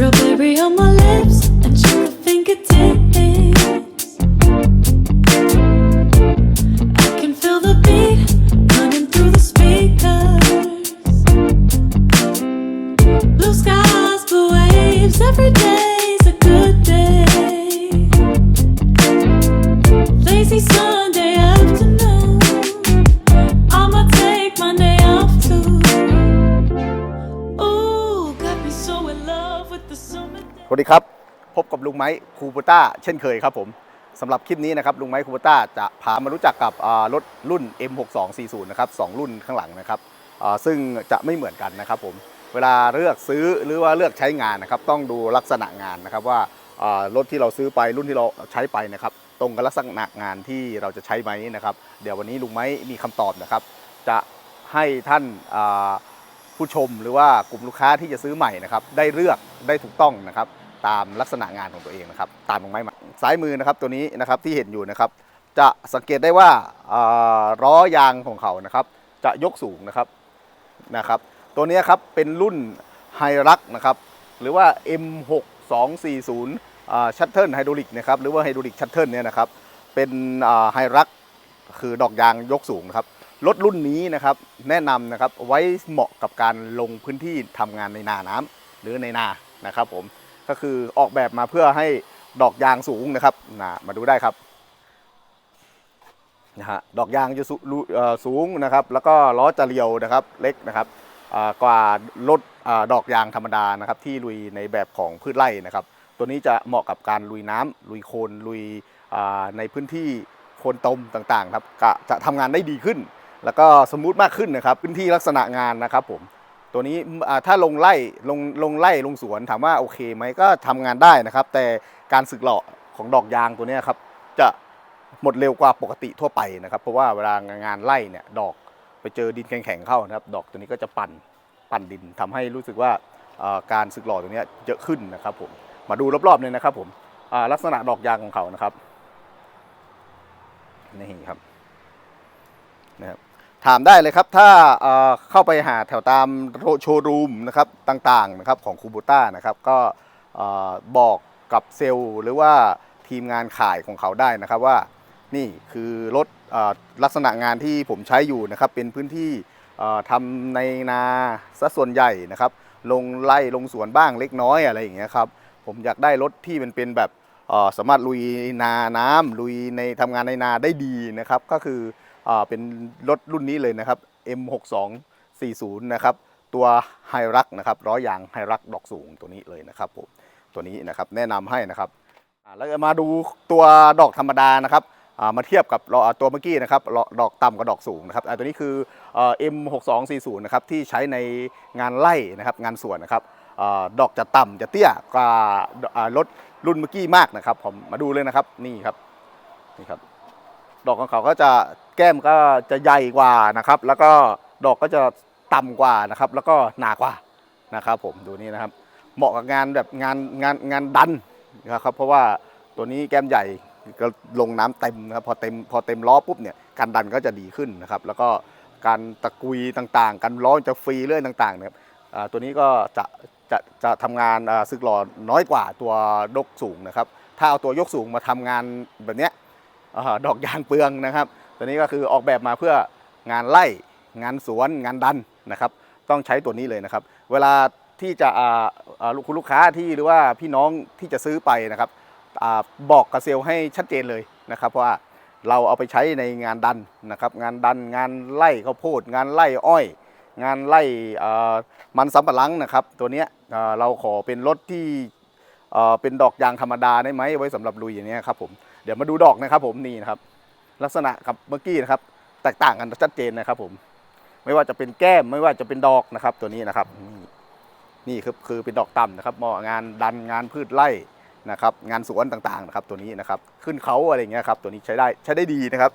Strawberry on my lips บพบกับลุงไม้คูบูต้าเช่นเคยครับผมสำหรับคลิปนี้นะครับลุงไม้คูบูต้าจะพามารู้จักกับรถรุ่น M6240 นะครับสองรุ่นข้างหลังนะครับซึ่งจะไม่เหมือนกันนะครับผมเวลาเลือกซื้อหรือว่าเลือกใช้งานนะครับ ต้องดูลักษณะงานนะครับว่ารถที่เราซื้อไปรุ่นที่เราใช้ไปนะครับ ตรงกับลักษณะงานที่เราจะใช้ไหมนะครับ เดี๋ยววันนี้ลุงไม้มีคำตอบนะครับ จะให้ท่านผู้ชมหรือว่ากลุ่มลูกค้าที่จะซื้อใหม่นะครับ ได้เลือกได้ถูกต้องนะครับ ตามลักษณะงานของตัวเองนะครับ ตามลงไม้มาซ้ายมือนะครับตัวนี้นะครับที่เห็นอยู่นะครับ จะสังเกตได้ว่าอ่าล้อยางของเขานะครับ จะยกสูงนะครับนะครับ ตัวนี้ครับเป็นรุ่นไฮรักนะครับ หรือว่า M6240 ชัตเทิลไฮดรอลิกนะครับหรือว่าไฮดรอลิกชัตเทิลเนี่ยนะครับ เป็นไฮรักคือดอกยางยกสูงนะครับรถรุ่นนี้นะครับแนะนำนะครับไว้เหมาะกับการลงพื้นที่ทำงานในนาน้ำหรือในนานะครับผม ก็คือออกแบบมาเพื่อให้ดอกยางสูงนะครับนะมาดูได้ครับนะฮะดอกยางจะสูรูเอ่อสูงนะครับ แล้วก็ล้อจะเรียวนะครับเล็กนะครับกว่ารถดอกยางธรรมดานะครับ ที่ลุยในแบบของพืชไร่นะครับ ตัวนี้จะเหมาะกับการลุยน้ำลุยโคลนลุยในพื้นที่โคลนตมต่างๆครับจะทำงานได้ดีขึ้น แล้วก็สมูทมากขึ้นนะครับ พื้นที่ลักษณะงานนะครับผม ตัวนี้ถ้าลงไล่ลงลงไล่ลงสวนถามว่าโอเคไหมก็ทำงานได้นะครับ แต่การสึกหล่อของดอกยางตัวนี้ครับจะหมดเร็วกว่าปกติทั่วไปนะครับ เพราะว่าเวลางานไล่เนี่ยดอกไปเจอดินแข็งๆเข้านะครับ ดอกตัวนี้ก็จะปั่นปั่นดินทำให้รู้สึกว่าการสึกหล่อตัวนี้เยอะขึ้นนะครับผมมาดูรอบๆเลยนะครับผมลักษณะดอกยางของเขานะครับนี่ครับนะครับ ถามได้เลยครับ ถ้าเข้าไปหาแถวตามโชว์รูมนะครับต่างๆนะครับของคูบูต้านะครับก็บอกกับเซลล์หรือว่าทีมงานขายของเขาได้นะครับว่านี่คือรถลักษณะงานที่ผมใช้อยู่นะครับเป็นพื้นที่ทำในนาซะส่วนใหญ่นะครับ ลงไล่ลงสวนบ้างเล็กน้อยอะไรอย่างเงี้ยครับผมอยากได้รถที่มันเป็นแบบสามารถลุยนาน้ำลุยในทำงานในนาได้ดีนะครับ ก็คือ เป็นรถรุ่นนี้เลยนะครับ M6240 นะครับตัวไฮรักนะครับร้อยยางไฮรักดอกสูงตัวนี้เลยนะครับผมตัวนี้นะครับแนะนำให้นะครับแล้วมาดูตัวดอกธรรมดานะครับมาเทียบกับตัวเมื่อกี้นะครับดอกต่ำกับดอกสูงนะครับตัวนี้คือ M6240 นะครับที่ใช้ในงานไร่นะครับงานสวนนะครับดอกจะต่ำจะเตี้ยกว่าอ่ารถรุ่นเมื่อกี้มากนะครับผมมาดูเลยนะครับนี่ครับนี่ครับดอกของเขาก็จะ แก้มก็จะใหญ่กว่านะครับ แล้วก็ดอกก็จะต่ำกว่านะครับ แล้วก็หนากว่านะครับ ผมดูนี่นะครับ เหมาะกับงานแบบงานงานงานดันนะครับ เพราะว่าตัวนี้แก้มใหญ่ก็ลงน้ำเต็มนะครับพอเต็มพอเต็มล้อปุ๊บเนี่ยการดันก็จะดีขึ้นนะครับ แล้วก็การตะกุยต่างๆ การล้อจะฟรีเรื่อยต่างๆนะครับอ่าตัวนี้ก็จะจะจะทำงานซึกหล่อน้อยกว่าตัวยกสูงนะครับ ถ้าเอาตัวยกสูงมาทำงานแบบเนี้ยดอกยางเปลืองนะครับ ตัวนี้ก็คือออกแบบมาเพื่องานไร่งานสวนงานดันนะครับ ต้องใช้ตัวนี้เลยนะครับ เวลาที่จะคุณลูกค้าที่หรือว่าพี่น้องที่จะซื้อไปนะครับอบอกกับเซลให้ชัดเจนเลยนะครับว่าเราเอาไปใช้ในงานดันนะครับงานดันงานไร่ข้าวโพดงานไร่อ้อย งานไร่มันสำปะหลังนะครับ ตัวนี้เราขอเป็นรถที่เป็นดอกยางธรรมดาได้ไหมไว้สำหรับลุยอย่างนี้ครับผมเดี๋ยวมาดูดอกนะครับผมนี่นะครับ ลักษณะกับเมื่อกี้นะครับ แตกต่างกันชัดเจนนะครับ ผม ไม่ว่าจะเป็นแก้มไม่ว่าจะเป็นดอกนะครับ ตัวนี้นะครับ นี่นี่คือคือเป็นดอกต่ำนะครับเหมาะงานดันงานพืชไร่นะครับ งานสวนต่างๆนะครับ ตัวนี้นะครับ ขึ้นเขาอะไรอย่างเงี้ยครับ ตัวนี้ใช้ได้ใช้ได้ดีนะครับ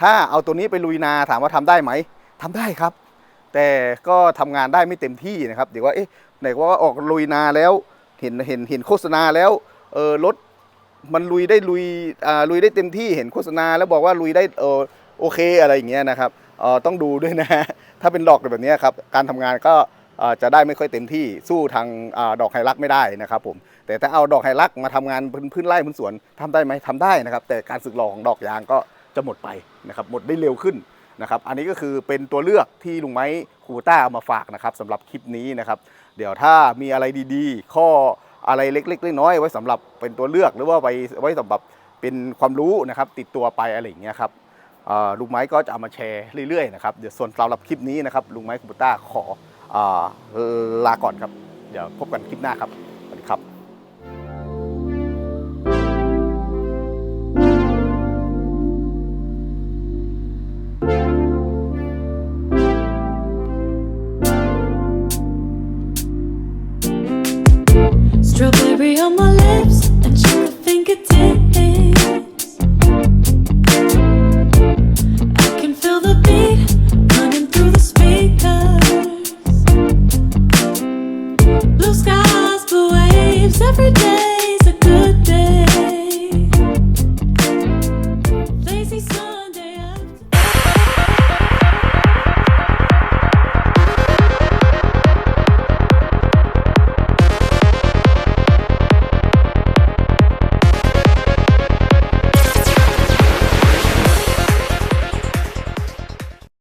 ถ้าเอาตัวนี้ไปลุยนาถามว่าทำได้ไหมทำได้ครับ แต่ก็ทำงานได้ไม่เต็มที่นะครับเดี๋ยวว่าเอ๊ะไหนว่าออกลุยนาแล้ว เห็นเห็นเห็นโฆษณาแล้วเออรถ มันลุยได้ลุยอ่าลุยได้เต็มที่เห็นโฆษณา แล้วบอกว่าลุยได้เออโอเคอะไรอย่างเงี้ยนะครับเออต้องดูด้วยนะถ้าเป็นดอกแบบนี้ครับการทำงานก็อ่อจะได้ไม่ค่อยเต็มที่สู้ทางอดอกไฮรักไม่ได้นะครับผมแต่ถ้าเอาดอกไฮรักมาทำงานพื้นพื้นไร่พื้นสวนทำได้ไหมทำได้นะครับ แต่การสึกหลอของดอกยางก็จะหมดไปนะครับหมดได้เร็วขึ้นนะครับ อันนี้ก็คือเป็นตัวเลือกที่ลุงไม้คูต้าเอามาฝากนะครับสำหรับคลิปนี้นะครับ เดี๋ยวถ้ามีอะไรดีๆ ข้อ อะไรเล็กๆน้อยๆไว้สำหรับเป็นตัวเลือกหรือว่าไว้ไว้สำหรับเป็นความรู้นะครับ ติดตัวไปอะไรอย่างเงี้ยครับลุงไม้ก็จะเอามาแชร์เรื่อยๆนะครับเดี๋ยวส่วนสำหรับคลิปนี้นะครับลุงไม้คุปต้าขออลาก่อนครับ เดี๋ยวพบกันคลิปหน้าครับ every day.